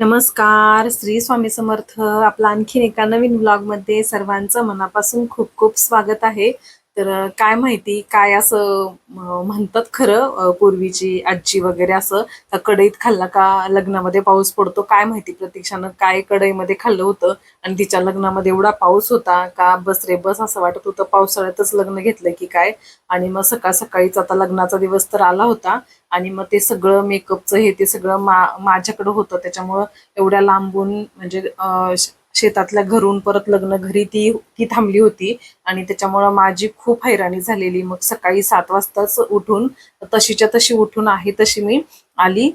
नमस्कार श्री स्वामी समर्थ. आपला आणखीन एका नवीन ब्लॉगमध्ये सर्वांचं मनापासून खूप खूप स्वागत आहे. तर काय माहिती काय असं म्हणतात खरं पूर्वीची आजी वगैरे असं त्या कढईत खाल्ला का लग्नामध्ये पाऊस पडतो काय माहिती प्रतीक्षानं काय कढईमध्ये खाल्लं होतं आणि तिच्या लग्नामध्ये एवढा पाऊस होता का बस रे बस असं वाटत होतं पावसाळ्यातच लग्न घेतलं की काय? आणि मग सकाळ सकाळीच आता लग्नाचा दिवस तर आला होता आणि मग ते सगळं मेकअपचं हे ते सगळं मा माझ्याकडं होतं त्याच्यामुळं एवढ्या लांबून म्हणजे शेतातल्या घरून परत लग्न घरी ती ती थांबली होती. आणि त्याच्यामुळं माझी खूप हैराणी झालेली. मग सकाळी सात वाजताच उठून तशीच्या तशी उठून आहे तशी मी आली.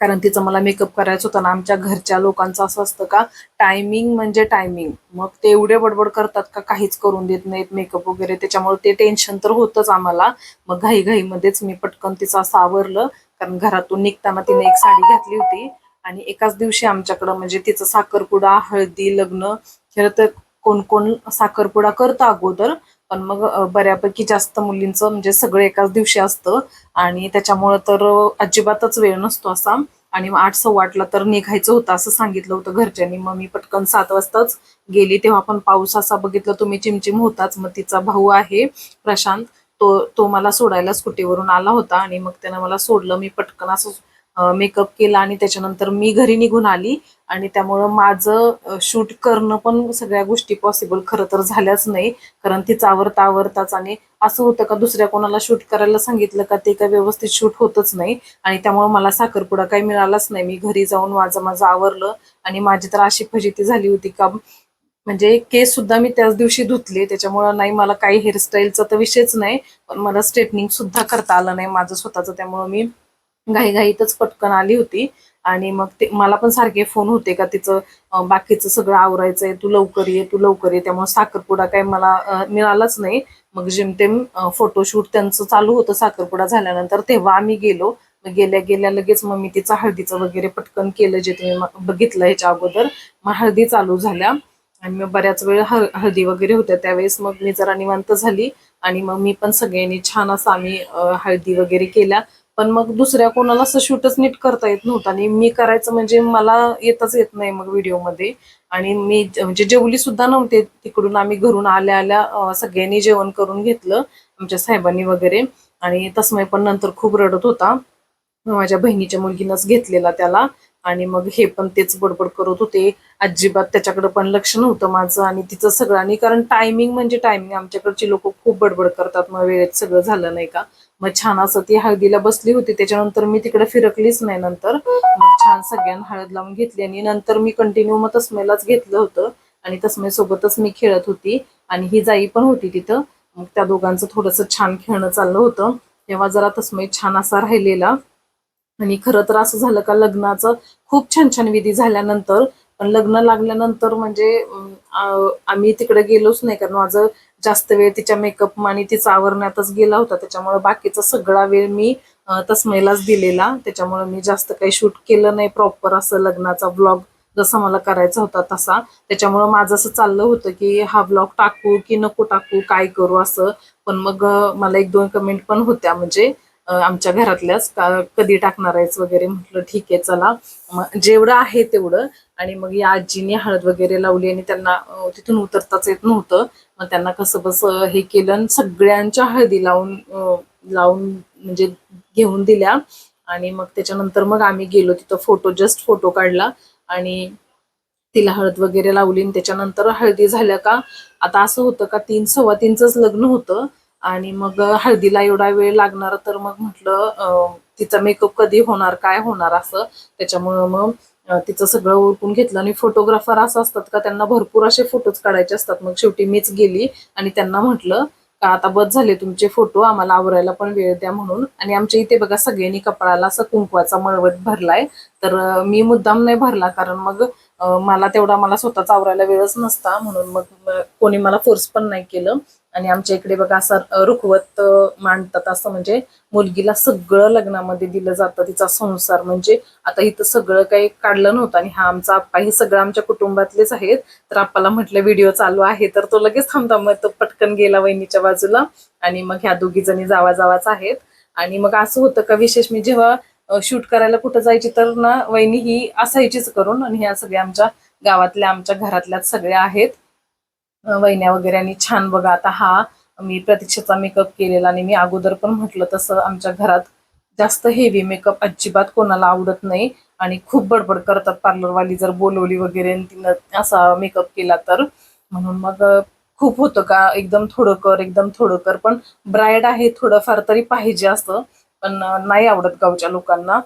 कारण तिचं मला मेकअप करायचं होतं ना आमच्या घरच्या लोकांचं असं असतं का टायमिंग म्हणजे टायमिंग. मग ते एवढे बडबड करतात का काहीच करून देत नाहीत मेकअप वगैरे. त्याच्यामुळे ते टेन्शन तर होतंच आम्हाला. मग घाईघाईमध्येच मी पटकन तिचं असं आवरलं कारण घरातून निघताना तिने एक साडी घातली होती. आणि एकाच दिवशी आमच्याकडं म्हणजे तिचं साखरपुडा हळदी लग्न खरं तर कोण कोण साखरपुडा करतं अगोदर पण मग बऱ्यापैकी जास्त मुलींचं म्हणजे सगळं एकाच दिवशी असतं आणि त्याच्यामुळं तर अजिबातच वेळ नसतो असा आणि मग आठ सव्वा आठला तर निघायचं होतं असं सांगितलं होतं घरच्यांनी. मग मी पटकन सात वाजताच गेली. तेव्हा पण पाऊस असा बघितलं तुम्ही चिमचिम होताच. मग तिचा भाऊ आहे प्रशांत. तो तो मला सोडायला स्कूटीवरून आला होता आणि मग त्यानं मला सोडलं. मी पटकन असं मेकअप केला आणि त्याच्यानंतर मी घरी निघून आली आणि त्यामुळं माझं शूट करणं पण सगळ्या गोष्टी पॉसिबल खरं तर झाल्याच नाही. कारण तीच आवरता आवरताच आणि असं होतं का दुसऱ्या कोणाला शूट करायला सांगितलं का ते काय व्यवस्थित शूट होतच नाही. आणि त्यामुळं मला साखरपुडा काही मिळालाच नाही. मी घरी जाऊन माझं माझं आवरलं आणि माझी तर अशी फजिती झाली होती का म्हणजे केस सुद्धा मी त्याच दिवशी धुतले. त्याच्यामुळं नाही मला काही हेअरस्टाईलचा तर विषयच नाही. पण मला स्ट्रेटनिंग सुद्धा करता आलं नाही माझं स्वतःचं. त्यामुळं मी घाईघाईतच पटकन आली होती. आणि मग ते मला पण सारखे फोन होते का तिचं बाकीचं सगळं आवरायचंय तू लवकर ये तू लवकर ये. त्यामुळे साखरपुडा काही मला मिळालाच नाही. मग जेमतेम फोटोशूट त्यांचं चालू होतं साखरपुडा झाल्यानंतर तेव्हा आम्ही गेलो. मग गेल्या गेल्या लगेच मग मी तिचं हळदीचं वगैरे पटकन केलं जे तुम्ही बघितलं ह्याच्या अगोदर. मग हळदी चालू झाल्या. आणि मग बऱ्याच वेळ हळदी वगैरे होत्या. त्यावेळेस मग मी जरा निवांत झाली. आणि मग मी पण सगळ्यांनी छान असं आम्ही हळदी वगैरे केल्या. पण मग दुसऱ्या कोणाला असं शूटच नीट करता येत नव्हतं. आणि मी करायचं म्हणजे मला येतच येत नाही मग व्हिडिओमध्ये. आणि मी म्हणजे जेवली सुद्धा नव्हते तिकडून. आम्ही घरून आल्या आल्या सगळ्यांनी जेवण करून घेतलं आमच्या साहेबांनी वगैरे. आणि तस्मय पण नंतर खूप रडत होता. माझ्या बहिणीच्या मुलगीनंच घेतलेला त्याला. आणि मग हे पण तेच बडबड करत होते. अजिबात त्याच्याकडे पण लक्ष नव्हतं माझं आणि तिचं सगळं. आणि कारण टायमिंग म्हणजे टायमिंग आमच्याकडची लोक खूप बडबड करतात. मग वेळेत सगळं झालं नाही का? मग छान असं ती हळदीला बसली होती. त्याच्यानंतर मी तिकडे फिरकलीच नाही नंतर. मग छान सगळ्यांना हळद लावून घेतली आणि नंतर मी कंटिन्यू मग तस्मेलाच घेतलं होतं. आणि तस्मेसोबतच मी खेळत होती आणि ही जाई पण होती तिथं. मग त्या दोघांचं थोडंसं छान खेळणं चाललं होतं. तेव्हा जरा तस्मै छान असा राहिलेला. आणि खरं तर असं झालं का लग्नाचं खूप छान छान विधी झाल्यानंतर पण लग्न लागल्यानंतर म्हणजे आम्ही तिकडे गेलोच नाही कारण माझं जास्त वेळ तिच्या मेकअप आणि तिचा आवरण्यातच गेला होता. त्याच्यामुळे बाकीचा सगळा वेळ मी तस्मैलाच दिलेला. त्याच्यामुळे मी जास्त काही शूट केलं नाही प्रॉपर असं लग्नाचा ब्लॉग जसा मला करायचा होता तसा. त्याच्यामुळं माझं असं चाललं होतं की हा ब्लॉग टाकू की नको टाकू काय करू असं. पण मग मला एक दोन कमेंट पण होत्या. म्हणजे आमच्या घरातल्याच का कधी टाकणार आहेस वगैरे म्हटलं ठीक आहे चला. मग जेवढं आहे तेवढं. आणि मग या आजीने हळद वगैरे लावली आणि त्यांना तिथून उतरताच येत नव्हतं. मग त्यांना कसं बस हे केलं आणि सगळ्यांच्या हळदी लावून लावून म्हणजे घेऊन दिल्या. आणि मग त्याच्यानंतर मग आम्ही गेलो तिथं फोटो जस्ट फोटो काढला. आणि तिला हळद वगैरे लावली आणि त्याच्यानंतर हळदी झाल्या का? आता असं होतं का तीन सव्वा तीनचंच लग्न होतं. आणि मग हळदीला एवढा वेळ लागणार तर मग म्हटलं तिचा मेकअप कधी होणार काय होणार असं. त्याच्यामुळं मग तिचं सगळं ओळखून घेतलं आणि फोटोग्राफर असं असतात का त्यांना भरपूर असे फोटोज काढायचे असतात. मग शेवटी मीच गेली आणि त्यांना म्हटलं का आता बस झाले तुमचे फोटो आम्हाला आवरायला पण वेळ द्या म्हणून. आणि आमच्या इथे बघा सगळ्यांनी कपाळाला असं कुंकवाचा मळवट भरलाय. तर मी मुद्दाम नाही भरला कारण मग मला तेवढा मला स्वतःच आवरायला वेळच नसता. म्हणून मग कोणी मला फोर्स पण नाही केलं. आणि आमच्या इकडे बघा असं रुखवत मांडतात. असं म्हणजे मुलगीला सगळं लग्नामध्ये दिलं जातं तिचा संसार. म्हणजे आता इथं सगळं काही काढलं नव्हतं आणि हा आमचा आप्पा हे सगळं आमच्या कुटुंबातलेच आहेत. तर आप्पाला म्हटलं व्हिडिओ चालू आहे. तर तो लगेच थांबता. मग तो पटकन गेला वहिनीच्या बाजूला आणि मग ह्या दोघी जणी जावा जावाच आहेत. आणि मग असं होतं का विशेष मी जेव्हा शूट करायला कुठं जायची तर ना वहिनी ही असायचीच करून. आणि ह्या सगळ्या आमच्या गावातल्या आमच्या घरातल्याच सगळ्या आहेत. वहिन्या वगैरे आणि छान बघा आता हा मी प्रतीक्षेचा मेकअप केलेला आणि मी अगोदर पण म्हटलं तसं आमच्या घरात जास्त हेवी मेकअप अजिबात कोणाला आवडत नाही. आणि खूप बडबड करतात पार्लरवाली जर बोलवली वगैरे तिनं असा मेकअप केला तर. म्हणून मग खूप होतं का एकदम थोडं कर एकदम थोडं कर. पण ब्राईड आहे थोडंफार तरी पाहिजे असतं पण नाही आवडत गावच्या लोकांना.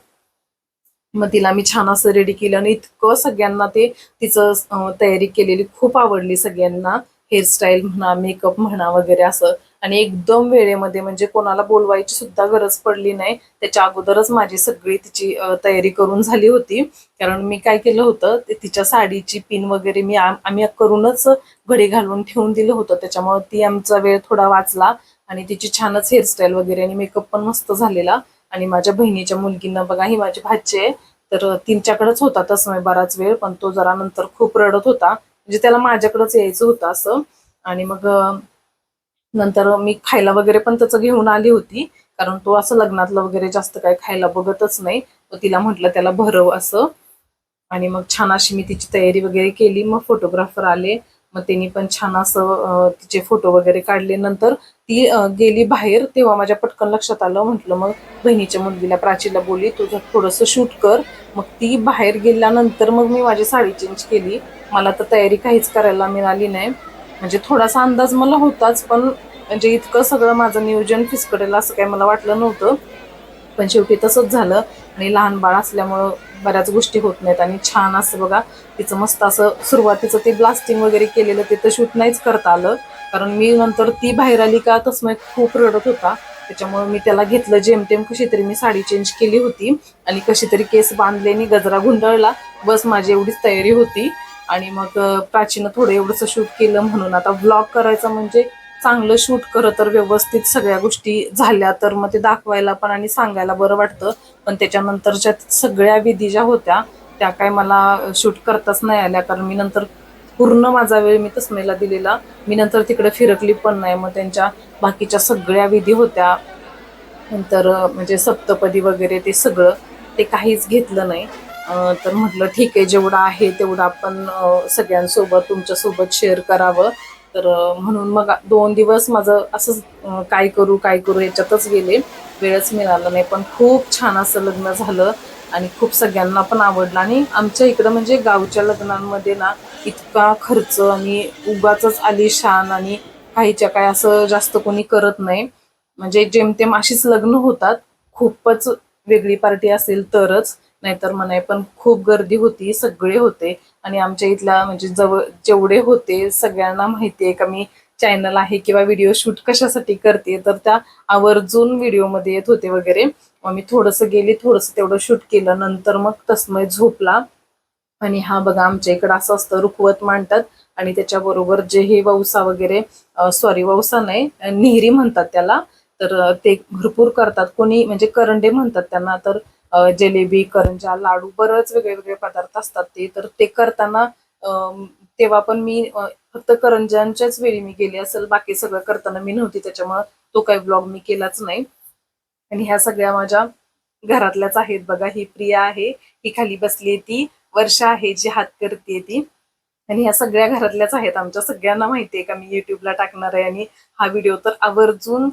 मग तिला मी छान असं रेडी केलं आणि इतकं सगळ्यांना ते तिचं तयारी केलेली खूप आवडली सगळ्यांना. हेअरस्टाईल म्हणा मेकअप म्हणा वगैरे असं. आणि एकदम वेळेमध्ये म्हणजे कोणाला बोलवायची सुद्धा गरज पडली नाही. त्याच्या अगोदरच माझी सगळी तिची तयारी करून झाली होती. कारण मी काय केलं होतं ते तिच्या साडीची पिन वगैरे मी आम्ही करूनच घडी घालून ठेवून दिलं होतं. त्याच्यामुळे ती आमचा वेळ थोडा वाचला आणि तिची छानच हेअरस्टाईल वगैरे आणि मेकअप पण मस्त झालेला. आणि माझ्या बहिणीच्या मुलगींना बघा ही माझी भाची आहे. तर तिच्याकडेच होता तसं बराच वेळ पण तो जरा नंतर खूप रडत होता. म्हणजे त्याला माझ्याकडेच यायचं होतं असं. आणि मग नंतर मी खायला वगैरे पण त्याचं घेऊन आली होती. कारण तो असं लग्नातलं वगैरे जास्त काय खायला बघतच नाही. तर तिला म्हटलं त्याला भरव असं. आणि मग छान अशी मी तिची तयारी वगैरे केली. मग फोटोग्राफर आले. मग त्यांनी पण छान असं तिचे फोटो वगैरे काढले. नंतर ती गेली बाहेर तेव्हा माझ्या पटकन लक्षात आलं. म्हटलं मग बहिणीच्या मुलगीला प्राचीला बोली तुझं थोडंसं शूट कर. मग ती बाहेर गेल्यानंतर मग मी माझी साडी चेंज केली. मला तर तयारी काहीच करायला मिळाली नाही. म्हणजे थोडासा अंदाज मला होताच पण म्हणजे इतकं सगळं माझं नियोजन फिसकडेल असं काही मला वाटलं नव्हतं. पण शेवटी तसंच झालं. आणि लहान बाळ असल्यामुळं बऱ्याच गोष्टी होत नाहीत. आणि छान असं बघा तिचं मस्त असं सुरुवातीचं ते ब्लास्टिंग वगैरे केलेलं ते तर शूट नाहीच करता आलं. कारण मी नंतर ती बाहेर आली का तसमय म्हणजे खूप रडत होता. त्याच्यामुळे मी त्याला घेतलं जेमतेम कशी तरी मी साडी चेंज केली होती. आणि कशी तरी केस बांधले आणि गजरा गुंडळला. बस माझी एवढीच तयारी होती. आणि मग प्राचीनं थोडं एवढंसं शूट केलं म्हणून. आता व्लॉग करायचं म्हणजे चांगलं शूट करत तर व्यवस्थित सगळ्या गोष्टी झाल्या तर मग ते दाखवायला पण आणि सांगायला बरं वाटतं. पण त्याच्यानंतरच्या सगळ्या विधी ज्या होत्या त्या काय मला शूट करताच नाही आल्या. कारण मी नंतर पूर्ण माझा वेळ मी तस्मेला दिलेला. मी नंतर तिकडे फिरकली पण नाही. मग त्यांच्या बाकीच्या सगळ्या विधी होत्या. नंतर म्हणजे सप्तपदी वगैरे ते सगळं ते काहीच घेतलं नाही. तर म्हटलं ठीक आहे जेवढं आहे तेवढं आपण सगळ्यांसोबत तुमच्यासोबत शेअर करावं. तर म्हणून मग दोन दिवस माझं असंच काय करू काय करू याच्यातच गेले. वेळच मिळाला नाही पण खूप छान असं लग्न झालं आणि खूप सगळ्यांना पण आवडलं. आणि आमच्या इकडं म्हणजे गावच्या लग्नांमध्ये ना इतका खर्च आणि उगाच आलिशान आणि काहीच्या काय असं जास्त कोणी करत नाही. म्हणजे जेमतेम अशीच लग्न होतात खूपच वेगळी पार्टी असेल तरच. नाहीतर म्हणाय पण खूप गर्दी होती सगळे होते. आणि आमच्या इथल्या म्हणजे जवळ जेवढे होते सगळ्यांना माहिती आहे का मी चॅनल आहे किंवा व्हिडिओ शूट कशासाठी करते तर त्या आवर्जून व्हिडिओमध्ये येत होते वगैरे. मी थोडंसं गेली थोडंसं तेवढं शूट केलं. नंतर मग तस्मय झोपला. आणि हा बघा आमच्या इकडं असं असतं रुखवत मांडतात. आणि त्याच्याबरोबर जे हे वौसा वगैरे सॉरी वौसा नाही नेहरी म्हणतात त्याला. तर ते भरपूर करतात. कोणी म्हणजे करंडे म्हणतात त्यांना. तर जिलेबी करंजा लाडू बरंच वेगळे वेगळे पदार्थ असतात ते. तर ते करताना तेव्हा पण मी फक्त करंजांच्याच वेळी मी गेले असेल बाकी सगळं करताना मी नव्हती. त्याच्यामुळं तो काही ब्लॉग मी केलाच नाही. आणि ह्या सगळ्या माझ्या घरातल्याच आहेत. बघा ही प्रिया आहे. ही खाली बसली ती. वर्षा आहे जी हात करते ती. आणि ह्या सगळ्या घरातल्याच आहेत. आमच्या सगळ्यांना माहिती आहे का मी युट्यूबला टाकणार आहे आणि हा व्हिडिओ तर आवर्जून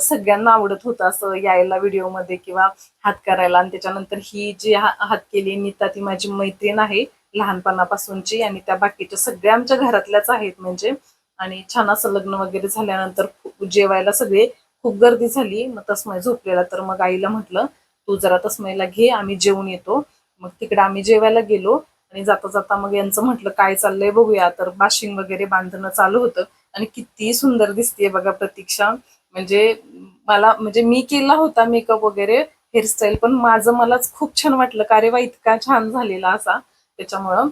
सगळ्यांना आवडत होता असं यायला व्हिडिओमध्ये किंवा हात करायला. आणि त्याच्यानंतर ही जी हात केली नीता ती माझी मैत्रीण आहे लहानपणापासूनची आणि त्या बाकीच्या सगळ्या आमच्या घरातल्याच आहेत म्हणजे. आणि छान असं लग्न वगैरे झाल्यानंतर खूप जेवायला सगळे खूप गर्दी झाली. मग तस्मय झोपलेला तर मग आईला म्हटलं तू जरा तस्मयला घे आम्ही जेवून येतो. मग तिकडे आम्ही जेवायला गेलो आणि जाता जाता मग यांचं म्हटलं काय चाललंय बघूया. तर बाशिंग वगैरे बांधणं चालू होतं. आणि किती सुंदर दिसतेय बघा प्रतीक्षा. म्हणजे मला म्हणजे मी केला होता मेकअप वगैरे हेअरस्टाईल पण माझं मलाच खूप छान वाटलं. का वा इतका छान झालेला असा. त्याच्यामुळं.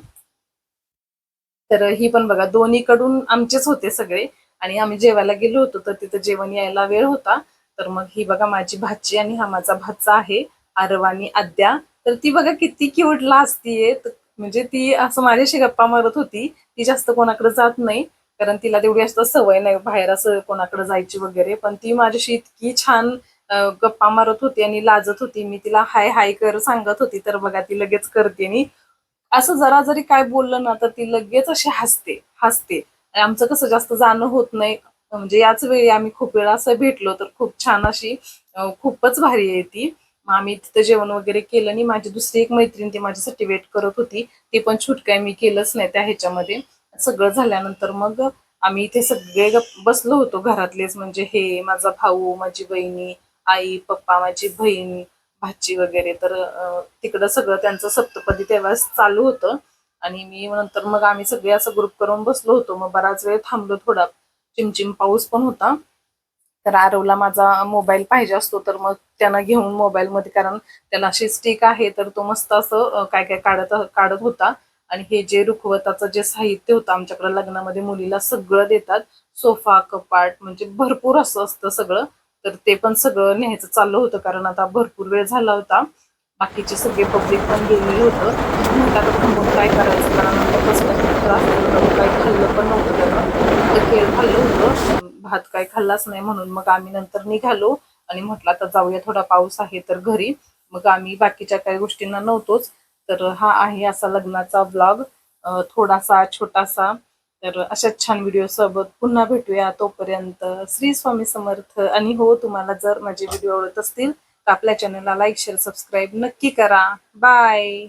तर ही पण बघा दोन्हीकडून आमचेच होते सगळे. आणि आम्ही जेवायला गेलो होतो तर तिथं जेवण यायला वेळ होता. तर मग ही बघा माझी भाची आणि हा माझा भाचा आहे आरवानी आद्या. तर ती बघा किती क्यूट असतीये. म्हणजे ती असं माझ्याशी गप्पा मारत होती. ती जास्त कोणाकडे जात नाही. कारण तिला तेवढी जास्त सवय नाही बाहेर असं कोणाकडे जायची वगैरे. पण ती माझ्याशी इतकी छान गप्पा मारत होती आणि लाजत होती. मी तिला हाय हाय कर सांगत होती तर बघा ती लगेच करते. आणि असं जरा जरी काय बोललं ना तर ती लगेच अशी हसते हसते. आमचं कसं जास्त जाणं होत नाही. म्हणजे याच वेळी आम्ही खूप वेळा असं भेटलो तर खूप छान अशी खूपच भारी आहे ती. मग आम्ही तिथं जेवण वगैरे केलं आणि माझी दुसरी एक मैत्रीण ती माझ्यासाठी वेट करत होती. ती पण छुटकाय मी केलंच नाही त्या ह्याच्यामध्ये. सगळं झाल्यानंतर मग आम्ही इथे सगळे बसलो होतो घरातलेच. म्हणजे हे माझा भाऊ माझी बहिणी आई पप्पा माझी बहीण भाची वगैरे. तर तिकडं सगळं त्यांचं सप्तपदी तेव्हाच चालू होतं. आणि मी नंतर मग आम्ही सगळे असं ग्रुप करून बसलो होतो. मग बराच वेळ थांबलो थोडा. चिमचिम पाऊस पण होता. तर आरवला माझा मोबाईल पाहिजे असतो तर मग त्यानं घेऊन मोबाईलमध्ये कारण त्याला अशी स्टिक आहे तर तो मस्त असं काय काय काढत काढत होता. आणि हे जे रुखवताचं जे साहित्य होतं आमच्याकडे लग्नामध्ये मुलीला सगळं देतात. सोफा कपाट म्हणजे भरपूर असं असतं सगळं. तर ते पण सगळं न्यायचं चाललं होतं कारण आता भरपूर वेळ झाला होता. बाकीचे सगळे पब्लिक पण गेलेलं होतं. म्हटलं आता थांबून काय करायचं? कारण आता खाल्लं पण नव्हतं त्यानं ते खाल्लं होतं. भात काय खाल्लाच नाही म्हणून मग आम्ही नंतर निघालो आणि म्हटलं आता जाऊया थोडा पाऊस आहे तर घरी. मग आम्ही बाकीच्या काही गोष्टींना नव्हतोच. तर हा आहे असा लग्नाचा ब्लॉग थोडासा छोटासा. तर अशाच छान व्हिडिओ सोबत पुन्हा भेटूया तोपर्यंत. श्री स्वामी समर्थ. आणि हो तुम्हाला जर माझे व्हिडिओ आवडत असतील तर आपल्या चॅनलला लाईक शेअर सबस्क्राईब नक्की करा. बाय